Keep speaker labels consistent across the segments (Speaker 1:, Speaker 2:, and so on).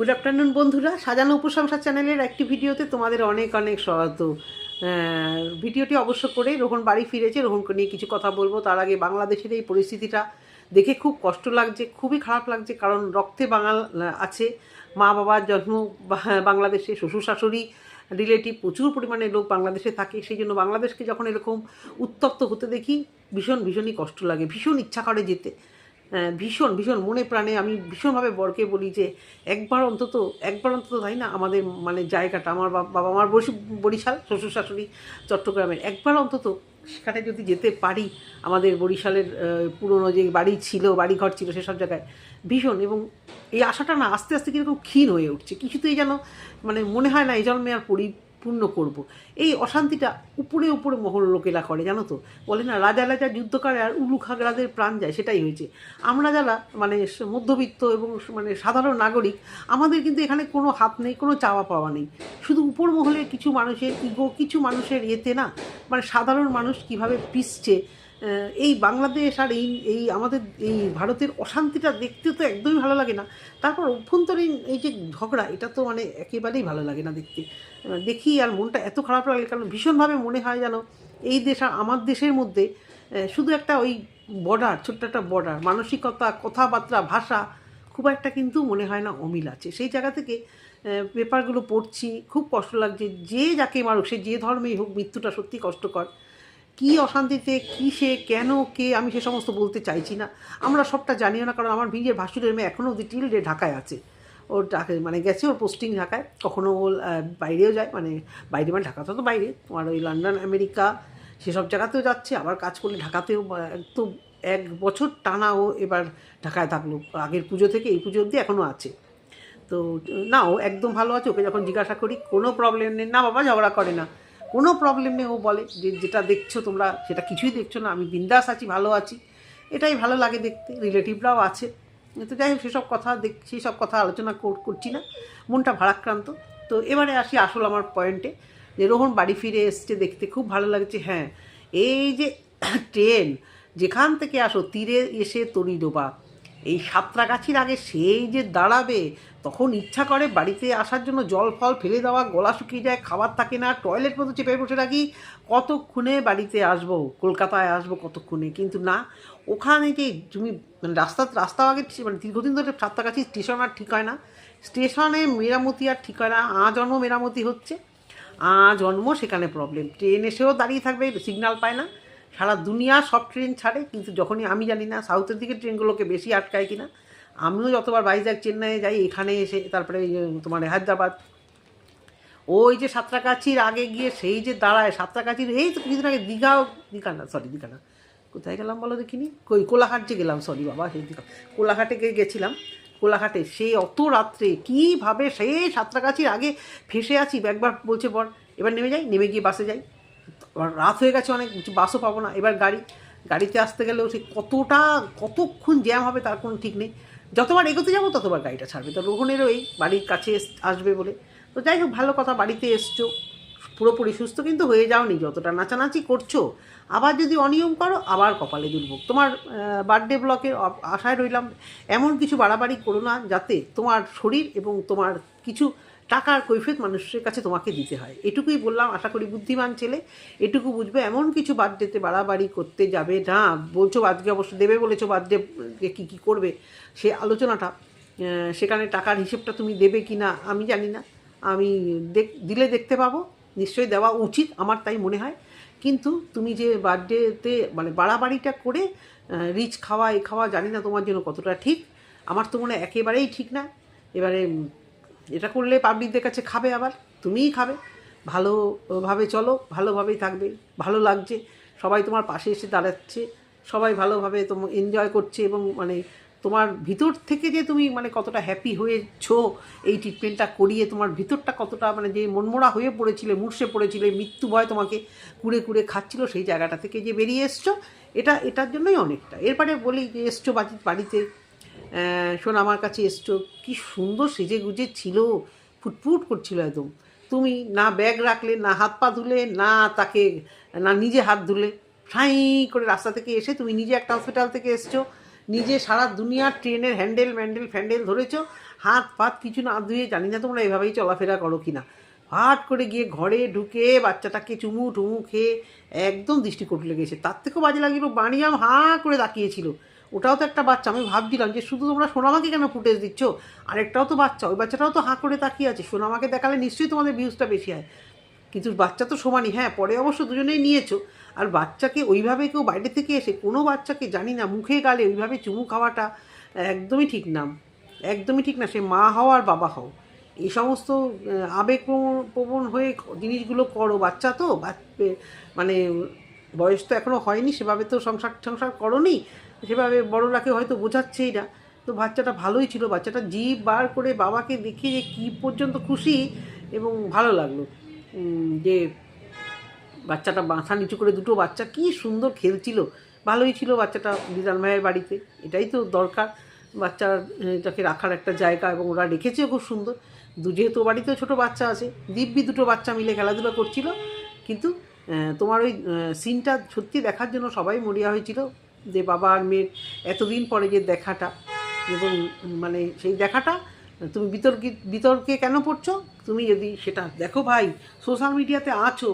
Speaker 1: Good afternoon বন্ধুরা। সাজানো উপসংসার চ্যানেলের একটি ভিডিওতে তোমাদের অনেক অনেক স্বাগত। ভিডিওটি অবশ্য করে রোহন বাড়ি ফিরেছে। রোহনকে নিয়ে কিছু কথা বলব। তার আগে বাংলাদেশের এই পরিস্থিতিটা দেখে খুব কষ্ট লাগছে, খুবই খারাপ লাগছে, কারণ রক্তে বাঙাল আছে। মা বাবার জন্ম বাংলাদেশে, শ্বশুর শাশুড়ি রিলেটিভ প্রচুর পরিমাণে লোক বাংলাদেশে থাকে। সেই জন্য বাংলাদেশকে যখন এরকম উত্তপ্ত হতে দেখি, ভীষণ, ভীষণই কষ্ট লাগে, ভীষণ ইচ্ছা করে যেতে। ভীষণ ভীষণ মনে প্রাণে আমি ভীষণভাবে বরকে বলি যে একবার অন্তত একবার অন্তত তাই না? আমাদের মানে জায়গাটা, আমার বাবা, আমার বরিশাল, শ্বশুর শাশুড়ি চট্টগ্রামের, একবার অন্তত সেখানে যদি যেতে পারি, আমাদের বরিশালের পুরনো যে বাড়ি ছিল বাড়ি ঘর ছিল সেসব জায়গায়, ভীষণ এবং এই আশাটা না আস্তে আস্তে কীরকম ক্ষীণ হয়ে উঠছে। কিছুতেই যেন মানে মনে হয় না, এই জন্মে আর পরিপূর্ণ করব। এই অশান্তিটা উপরে উপরে মহল লোকেরা করে, জানো তো? বলে না, রাজা রাজা যুদ্ধ করে আর উলু খাগড়াদের প্রাণ যায়, সেটাই হয়েছে। আমরা যারা মানে মধ্যবিত্ত এবং মানে সাধারণ নাগরিক, আমাদের কিন্তু এখানে কোনো হাত নেই, কোনো চাওয়া পাওয়া নেই। শুধু উপর মহলে কিছু মানুষের ইগো, কিছু মানুষের এতে না মানে সাধারণ মানুষ কীভাবে পিসছে এই বাংলাদেশ আর এই এই আমাদের, এই ভারতের অশান্তিটা দেখতে তো একদমই ভালো লাগে না। তারপর অভ্যন্তরীণ এই যে ঝগড়া, এটা তো মানে একেবারেই ভালো লাগে না দেখতে। দেখি আর মনটা এত খারাপ লাগে, কারণ ভীষণভাবে মনে হয় যেন এই দেশ আর আমার দেশের মধ্যে শুধু একটা ওই বর্ডার ছোট্ট একটা বর্ডার মানসিকতা, কথাবার্তা, ভাষা, খুব একটা কিন্তু মনে হয় না অমিল আছে। সেই জায়গা থেকে পেপারগুলো পড়ছি, খুব কষ্ট লাগছে, যে যাকে মারুক, সে যে ধর্মেই হোক, মৃত্যুটা সত্যি কষ্টকর। কি অশান্তিতে, কি সে, কেন, কে, আমি সে সমস্ত বলতে চাইছি না। আমরা সবটা জানিও না, কারণ আমার ভিজের ভাসুরের মেয়ে এখনও অব্দি টিল ঢাকায় আছে। ওর মানে গেছে ওর পোস্টিং ঢাকায়, কখনো ও বাইরেও যায় মানে বাইরে মানে ঢাকা তো বাইরে, তোমার ওই লন্ডন আমেরিকা সেসব জায়গাতেও যাচ্ছে, আবার কাজ করলে ঢাকাতেও একদম এক বছর টানা ও এবার ঢাকায় থাকল, আগের পুজো থেকে এই পুজো অবধি এখনও আছে। তো, না, ও একদম ভালো আছে, ওকে যখন জিজ্ঞাসা করি, কোনো প্রবলেম নেই, না বাবা, ঝগড়া করে না, কোনো প্রবলেম নেই, ও বলে, যে, যেটা দেখছ তোমরা, সেটা কিছুই দেখছ না, আমি বিন্দাস আছি, ভালো আছি, এটাই ভালো লাগে দেখতে রিলেটিভরাও আছে। তো যাই হোক, সেসব কথা দেখ সেই সব কথা আলোচনা কর- করছি না। মনটা ভারাক্রান্ত। তো এবারে আসি আসল আমার পয়েন্টে যে রোহন বাড়ি ফিরে এসছে দেখতে খুব ভালো লাগছে হ্যাঁ। এই যে ট্রেন যেখান থেকে আসো, তীরে এসে তরি ডোবা। এই সাঁতরাগাছির আগে সেই যে দাঁড়াবে, তখন ইচ্ছা করে বাড়িতে আসার জন্য জল, ফল ফেলে দেওয়া, গলা শুকিয়ে যায়, খাবার থাকে না, টয়লেট মতো চেপে বসে রাখি কতক্ষণে বাড়িতে আসব, কলকাতায় আসব কতক্ষণে? কিন্তু না, ওখানে যে তুমি মানে রাস্তা রাস্তা আগে মানে দীর্ঘদিন ধরে সাঁতরাগাছি স্টেশন আর ঠিক হয় না। স্টেশনে মেরামতি আর ঠিক হয় না আজন্ম মেরামতি হচ্ছে, আ জন্ম সেখানে প্রবলেম ট্রেন এসেও দাঁড়িয়ে থাকবে সিগন্যাল পায় না। সারা দুনিয়া সব ট্রেন ছাড়ে, কিন্তু যখনই আমি জানি না সাউথের দিকে ট্রেনগুলোকে বেশি আটকায় কিনা, আমিও যতবার ভাইজ্যাগ চেন্নাইয়ে যাই, এখানে এসে তারপরে তোমার হায়দ্রাবাদ ওই যে সাঁতরাগাছির আগে গিয়ে সেই যে দাঁড়ায়, সাঁতরাগাছির, এই তো কিছুদিন আগে দীঘাও দীঘা না সরি দীঘা না। কোথায় গেলাম বলো দেখিনি? কই, কোলাঘাট যে গেলাম সরি বাবা, সেই দীঘা। কোলাঘাটে গিয়ে গেছিলাম। কোলাঘাটে সেই অত রাত্রে কীভাবে সেই সাঁতরাগাছির আগে ফেসে আছি, একবার বলছে বর, এবার নেমে যাই, নেমে গিয়ে বাসে যাই। এবার রাত হয়ে গেছে, অনেক বাসও পাবো না। এবার গাড়ি, গাড়িতে আসতে গেলেও সে কতটা, কতক্ষণ জ্যাম হবে তার কোনো ঠিক নেই। যতবার এগোতে যাব ততবার গাড়িটা ছাড়বে। তো রোহনেরও এই বাড়ির কাছে আসবে বলে। তো যাই হোক, ভালো কথা, বাড়িতে এসছো। পুরোপুরি সুস্থ কিন্তু হয়ে যাওনি। যতটা নাচানাচি করছ, আবার যদি অনিয়ম করো, আবার কপালে দুর্ভোগ তোমার বার্থডে ব্লকের অপ- আশায় রইলাম, এমন কিছু বাড়াবাড়ি করো না যাতে তোমার শরীর এবং তোমার কিছু টাকার কৈফিয়ত মানুষের কাছে তোমাকে দিতে হয়। এটুকুই বললাম, আশা করি বুদ্ধিমান ছেলে, এটুকু বুঝবে, এমন কিছু বার্থডেতে বাড়াবাড়ি করতে যাবে না। বলছো আজকে অবশ্য দেবে বলেছ বার্থডে কী কী করবে? সে আলোচনাটা সেখানে টাকার হিসেবটা তুমি দেবে কি না, আমি জানি না। আমি দিলে দেখতে পাবো, নিশ্চয়ই দেওয়া উচিত আমার তাই মনে হয়। কিন্তু তুমি যে বার্থডেতে মানে বাড়াবাড়িটা করে রিচ খাওয়া, এ খাওয়া জানি না তোমার জন্য কতটা ঠিক। আমার তো মনে হয় একেবারেই ঠিক না। এবারে এটা করলে পাবলিকদের কাছে খাবে আবার, তুমিই খাবে। ভালোভাবে চলো, ভালোভাবেই থাকবে, ভালো লাগছে। সবাই তোমার পাশে এসে দাঁড়াচ্ছে, সবাই ভালোভাবে তোম এনজয় করছে এবং মানে তোমার ভিতর থেকে যে তুমি মানে কতটা হ্যাপি হয়েছো, এই ট্রিটমেন্টটা করিয়ে তোমার ভিতরটা কতটা মানে যে মনমোড়া হয়ে পড়েছিলে মূর্ষে পড়েছিলে, মৃত্যু ভয় তোমাকে কুড়ে কুড়ে খাচ্ছিল, সেই জায়গাটা থেকে যে বেরিয়ে এসছো, এটা, এটার জন্যই অনেকটা। এরপরে বলি যে এসছো বাড়ি বাড়িতে শোন, আমার কাছে এসছো। কি সুন্দর সেজে গুজে ছিল। ফুটফুট করছিল একদম। তুমি না ব্যাগ রাখলে, না হাত পা ধুলে, না তাকে, না নিজে হাত ধুলে। ঠাই করে রাস্তা থেকে এসে তুমি নিজে একটা হসপিটাল থেকে এসছো। নিজে সারা দুনিয়ার ট্রেনের হ্যান্ডেল ম্যান্ডেল ফ্যান্ডেল ধরেছ। হাত পাত কিছু না ধুয়ে, জানি না তোমরা এভাবেই চলাফেরা করো কি না হাট করে গিয়ে ঘরে ঢুকে বাচ্চাটাকে চুমু টুমু খেয়ে একদম দৃষ্টিকোট লেগেছে। তার থেকেও বাজে লাগিল, বানিয়াম হাঁ করে তাকিয়েছিল। ওটাও তো একটা বাচ্চা। আমি ভাবছিলাম যে শুধু তোমরা সোনামাকে কেন ফুটেজ দিচ্ছ? আরেকটাও তো বাচ্চা, ওই বাচ্চাটাও তো হাঁ করে তাকিয়ে আছে। সোনামাকে দেখালে নিশ্চয়ই তোমাদের ভিউজটা বেশি হয়। কিন্তু বাচ্চা তো সমানই হ্যাঁ পরে অবশ্য দুজনেই নিয়েছো। আর বাচ্চাকে ওইভাবে কেউ বাইরে থেকে এসে, কোনো বাচ্চাকে জানি না, মুখে গালে ওইভাবে চুমু খাওয়াটা একদমই ঠিক না। একদমই ঠিক না, সে মা হও আর বাবা হও। এই সমস্ত আবেগ প্রবণ- হয়ে জিনিসগুলো করো। বাচ্চা তো মানে বয়স তো এখনও হয়নি, সেভাবে তো সংসার সংসার করনি। সেভাবে বড়রাকে হয়তো বোঝাচ্ছেই না। তো বাচ্চাটা ভালোই ছিল। বাচ্চাটা জিভ বার করে বাবাকে দেখে যে কী পর্যন্ত খুশি এবং ভালো লাগল। যে বাচ্চাটা মাথা নিচু করে দুটো বাচ্চা কি সুন্দর খেলছিল। ভালোই ছিল বাচ্চাটা দিদান ভাইয়ের বাড়িতে। এটাই তো দরকার। বাচ্চাটাকে রাখার একটা জায়গা এবং ওরা রেখেছেও খুব সুন্দর। দু যেহেতু বাড়িতেও ছোটো বাচ্চা আছে, দিব্যি দুটো বাচ্চা মিলে খেলাধুলা করছিল। কিন্তু তোমার ওই সিনটা সত্যি দেখার জন্য সবাই মরিয়া হয়েছিল। যে বাবা আর মেয়ের এতদিন পরে যে দেখাটা এবং মানে সেই দেখাটা, তুমি বিতর্কে বিতর্কে কেন পড়ছো? তুমি যদি সেটা দেখো ভাই, সোশ্যাল মিডিয়াতে আছো,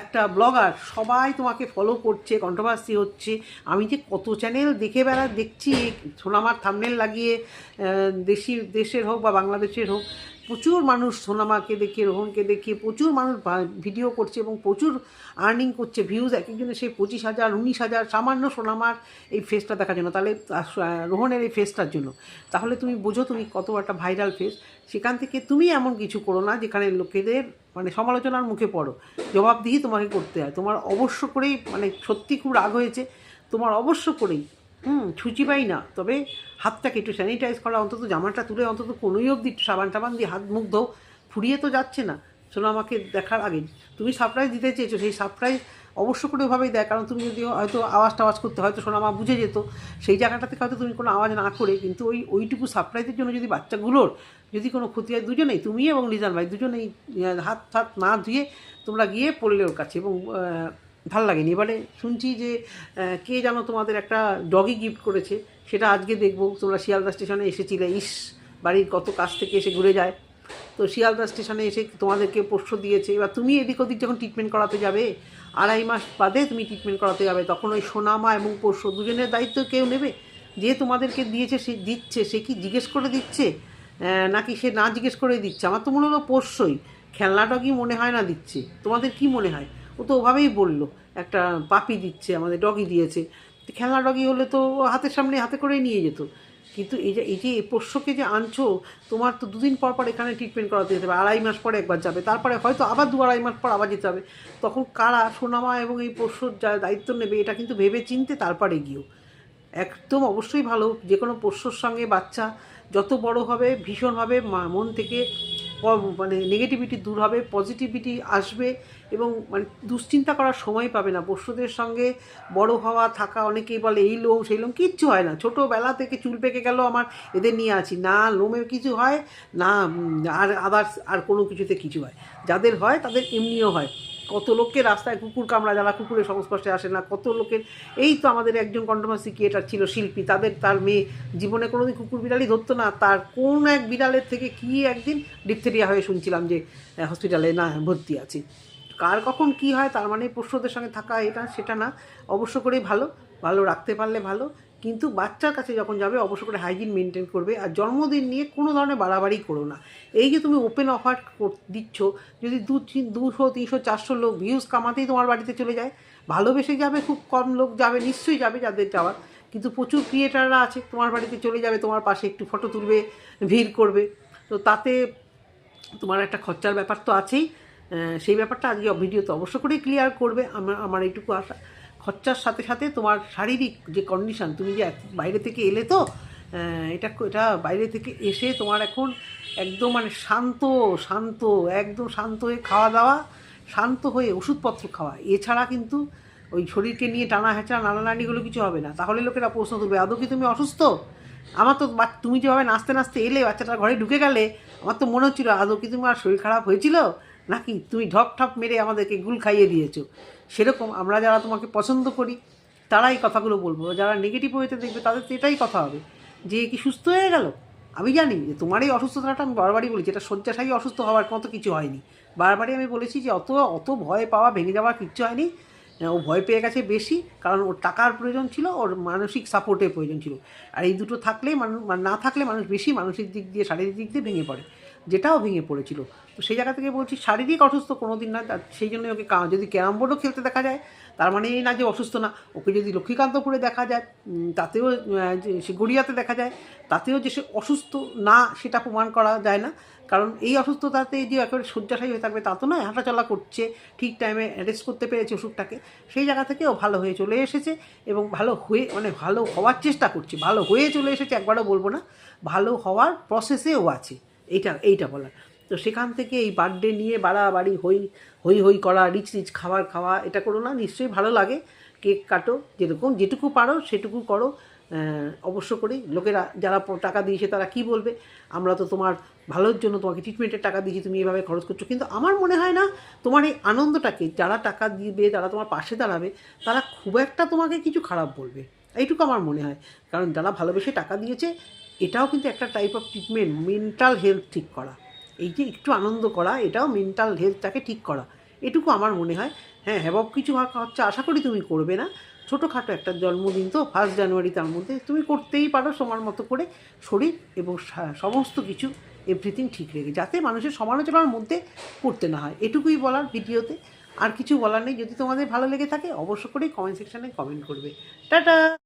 Speaker 1: একটা ব্লগার, সবাই তোমাকে ফলো করছে কন্ট্রোভার্সি হচ্ছে। আমি যে কত চ্যানেল দেখে বেড়া, দেখছি, সোনামার থামনেল লাগিয়ে দেশি, দেশের হোক বা বাংলাদেশের হোক প্রচুর মানুষ সোনামাকে দেখে, রোহনকে দেখে, প্রচুর মানুষ ভিডিও করছে এবং প্রচুর আর্নিং করছে ভিউজ এক একজনের সেই পঁচিশ হাজার, উনিশ হাজার, সামান্য সোনামার এই ফেসটা দেখার জন্য। তাহলে রোহনের এই ফেসটার জন্য। তাহলে তুমি বোঝো তুমি কত একটা ভাইরাল ফেস সেখান থেকে তুমি এমন কিছু করো না যেখানে লোকেদের মানে সমালোচনার মুখে পড়ো। জবাবদিহি তোমাকে করতে হয়। তোমার অবশ্য করেই মানে সত্যি খুব রাগ হয়েছে। তোমার অবশ্য করেই হুম, ছুচি পাই না। তবে হাতটাকে একটু স্যানিটাইজ করা, অন্তত জামাটা তুলে, অন্তত কোনোই অবধি একটু সাবান টাবান দিয়ে হাত, মুখ ধো ফুরিয়ে তো যাচ্ছে না। শোনো, আমাকে দেখার আগে, তুমি সারপ্রাইজ দিতে চেয়েছো, সেই সারপ্রাইজ অবশ্য করে ওভাবেই দেয়, কারণ তুমি যদি হয়তো আওয়াজ টাওয়াজ করতে, হয়তো সোনামা বুঝে যেত, সেই জায়গাটা থেকে হয়তো তুমি কোনো আওয়াজ না করে, কিন্তু ওই, ওইটুকু সারপ্রাইজের জন্য যদি বাচ্চাগুলোর যদি কোনো ক্ষতি হয়, দুজনেই, তুমি এবং লিজান ভাই, দুজনেই হাত হাত না ধুয়ে তোমরা গিয়ে পড়লে ওর কাছে এবং ভালো লাগেনি। এবারে শুনছি যে কে যেন তোমাদের একটা ডগি গিফট করেছে, সেটা আজকে দেখব। তোমরা শিয়ালদা স্টেশনে এসেছিলে। ইস, বাড়ির কত কাছ থেকে এসে ঘুরে যায়। তো শিয়ালদা স্টেশনে এসে তোমাদেরকে পোষ্য দিয়েছে। এবার তুমি এদিক ওদিক যখন ট্রিটমেন্ট করাতে যাবে, আড়াই মাস বাদে তুমি ট্রিটমেন্ট করাতে যাবে, তখন ওই সোনামা এবং পোষ্য দুজনের দায়িত্ব কেউ নেবে? যে তোমাদেরকে দিয়েছে, সে দিচ্ছে, সে কি জিজ্ঞেস করে দিচ্ছে? নাকি সে না জিজ্ঞেস করে দিচ্ছে? আমার তো মনে হলো পোষ্যই। খেলনাটা কি মনে হয় না দিচ্ছে। তোমাদের কি মনে হয়? ও তো ওভাবেই বলল, একটা পাপি দিচ্ছে, আমাদের ডগি দিয়েছে। খেলনা ডগি হলে তো হাতের সামনে হাতে করেই নিয়ে যেত। কিন্তু এই যে এই যে পোষ্যকে যে আনছো, তোমার তো দুদিন পর পর এখানে ট্রিটমেন্ট করাতে যেতে হবে, আড়াই মাস পরে একবার যাবে। তারপরে হয়তো আবার দু আড়াই মাস পর আবার যেতে হবে। তখন কারা সোনামা এবং এই পোষ্যর যা দায়িত্ব নেবে, এটা কিন্তু ভেবে চিনতে তারপরে গিয়েও। একদম অবশ্যই ভালো যে কোনো পোষ্যর সঙ্গে বাচ্চা যত বড় হবে ভীষণভাবে মন থেকে মানে নেগেটিভিটি দূর হবে পজিটিভিটি আসবে এবং মানে দুশ্চিন্তা করার সময় পাবে না। পোষ্যদের সঙ্গে বড় হওয়া, থাকা, অনেকেই বলে, এই লোম, সেই লোম, কিচ্ছু হয় না। ছোটোবেলা থেকে চুল পেকে গেল আমার, এদের নিয়ে আছি। না লোমে কিছু হয়, না আর আদার্স আর কোনো কিছুতে কিছু হয়। যাদের হয়, তাদের এমনিও হয়। কত লোককে রাস্তায় কুকুর কামড়া যারা কুকুরের সংস্পর্শে আসে না, কত লোকের, এই তো আমাদের একজন কন্ট্রোভার্সি ক্রিয়েটার ছিল, শিল্পী। তাদের, তার মেয়ে, জীবনে কোনোদিন কুকুর বিড়ালই ধরতো না। তার কোন এক বিড়ালের থেকে কি একদিন ডিপথেরিয়া হয়ে শুনছিলাম যে হসপিটালে না, ভর্তি আছে। কার কখন কি হয় তার মানে পোষ্যদের সঙ্গে থাকা এটা সেটা না। অবশ্য করেই ভালো ভালো রাখতে পারলে ভালো। কিন্তু বাচ্চার কাছে যখন যাবে, অবশ্য করে হাইজিন মেনটেন করবে। আর জন্মদিন নিয়ে কোনো ধরনের বাড়াবাড়ি করো না। এই যে তুমি ওপেন অফার দিচ্ছ, যদি দু দুশো, তিনশো, চারশো লোক ভিউজ কামাতেই তোমার বাড়িতে চলে যায়। ভালোবেসে যাবে, খুব কম লোক যাবে, নিশ্চয়ই যাবে যাদের যাওয়ার। কিন্তু প্রচুর ক্রিয়েটাররা আছে, তোমার বাড়িতে চলে যাবে, তোমার পাশে একটু ফটো তুলবে, ভিড় করবে। তো তাতে তোমার একটা খরচার ব্যাপার তো আছেই। সেই ব্যাপারটা আজকে ভিডিওতে অবশ্য করেই ক্লিয়ার করবে। আমার আমার এইটুকু আশা। খরচার সাথে সাথে তোমার শারীরিক যে কন্ডিশন তুমি যে বাইরে থেকে এলে তো এটা এটা বাইরে থেকে এসে তোমার এখন একদম মানে শান্ত শান্ত, একদম শান্ত হয়ে খাওয়া দাওয়া, শান্ত হয়ে ওষুধপত্র খাওয়া। এছাড়া কিন্তু ওই শরীরকে নিয়ে টানা হেঁচা নানানানিগুলো কিছু হবে না। তাহলে লোকেরা প্রশ্ন তুলবে, আদৌ কি তুমি অসুস্থ? আমার তো তুমি যেভাবে নাচতে নাচতে এলে, বাচ্চাটা ঘরে ঢুকে গেলে, আমার তো মনে হচ্ছিল, আদৌ কি তোমার শরীর খারাপ হয়েছিল? নাকি তুমি ঢপ ঠপ মেরে আমাদেরকে গুল খাইয়ে দিয়েছ? সেরকম আমরা যারা তোমাকে পছন্দ করি, তারাই কথাগুলো বলব। যারা নেগেটিভ ওয়েতে দেখবে তাদের তো এটাই কথা হবে। যে কি সুস্থ হয়ে গেল? আমি জানি যে তোমার এই অসুস্থতাটা আমি বারবারই বলেছি, এটা শয্যাশায়ী অসুস্থ হওয়ার মতো কিছু হয়নি। বারবারই আমি বলেছি যে অত অত ভয় পাওয়া, ভেঙে যাওয়ার কিচ্ছু হয়নি। ও ভয় পেয়ে গেছে বেশি, কারণ ওর টাকার প্রয়োজন ছিল, ওর মানসিক সাপোর্টের প্রয়োজন ছিল। আর এই দুটো থাকলেই মানুষ না থাকলে মানুষ বেশি মানসিক দিক দিয়ে, শারীরিক দিক দিয়ে ভেঙে পড়ে। যেটাও ভেঙে পড়েছিল। তো সেই জায়গা থেকে বলছি, শারীরিক অসুস্থ কোনো দিন না সেই জন্য ওকে যদি ক্যারাম বোর্ডও খেলতে দেখা যায়, তার মানে এই না যে অসুস্থ না, ওকে যদি লক্ষ্মীকান্তপুরে দেখা যায় তাতেও সে গড়িয়াতে দেখা যায়, তাতেও যে সে অসুস্থ না, সেটা প্রমাণ করা যায় না। কারণ এই অসুস্থতাতে যে একেবারে শয্যাশায়ী হয়ে থাকবে, তা তো নয়, হাঁটাচলা করছে, ঠিক টাইমে অ্যারেস্ট করতে পেরেছে ওষুধটাকে, সেই জায়গা থেকে ও ভালো হয়ে চলে এসেছে এবং ভালো হয়ে মানে ভালো হওয়ার চেষ্টা করছে, ভালো হয়ে চলে এসেছে, একবারও বলব না, ভালো হওয়ার প্রসেসেও আছে। এইটা এইটা বলার। তো সেখান থেকে এই বার্থডে নিয়ে বাড়াবাড়ি, হই হই হই করা, রিচ রিচ খাবার খাওয়া, এটা করো না, নিশ্চয়ই ভালো লাগে। কেক কাটো, যেরকম যেটুকু পারো, সেটুকু করো। অবশ্য করে লোকেরা যারা টাকা দিয়েছে তারা কি বলবে? আমরা তো তোমার ভালোর জন্য তোমাকে ট্রিটমেন্টের টাকা দিয়েছি, তুমি এভাবে খরচ করছ। কিন্তু আমার মনে হয় না, তোমার এই আনন্দটাকে, যারা টাকা দিবে, যারা তোমার পাশে দাঁড়াবে, তারা খুব একটা তোমাকে কিছু খারাপ বলবে। এইটুকু আমার মনে হয়। কারণ যারা ভালোবেসে টাকা দিয়েছে এটাও কিন্তু একটা type of treatment mental health ঠিক করা। এই যে একটু আনন্দ করা, এটাও মেন্টাল হেলথটাকে ঠিক করা। এটুকু আমার মনে হয়। হ্যাঁ হ্যাবক কিছু হচ্ছে আশা করি তুমি করবে না। ছোটোখাটো একটা জন্মদিন তো ফার্স্ট জানুয়ারি তার মধ্যে তুমি করতেই পারো সময় মতো করে শরীর এবং সমস্ত কিছু এভরিথিং ঠিক রেখে। যাতে মানুষের সমালোচনার মধ্যে পড়তে না হয়। এটুকুই বলার ভিডিওতে। আর কিছু বলার নেই। যদি তোমাদের ভালো লেগে থাকে, অবশ্য করেই কমেন্ট সেকশানে কমেন্ট করবে। টাটা!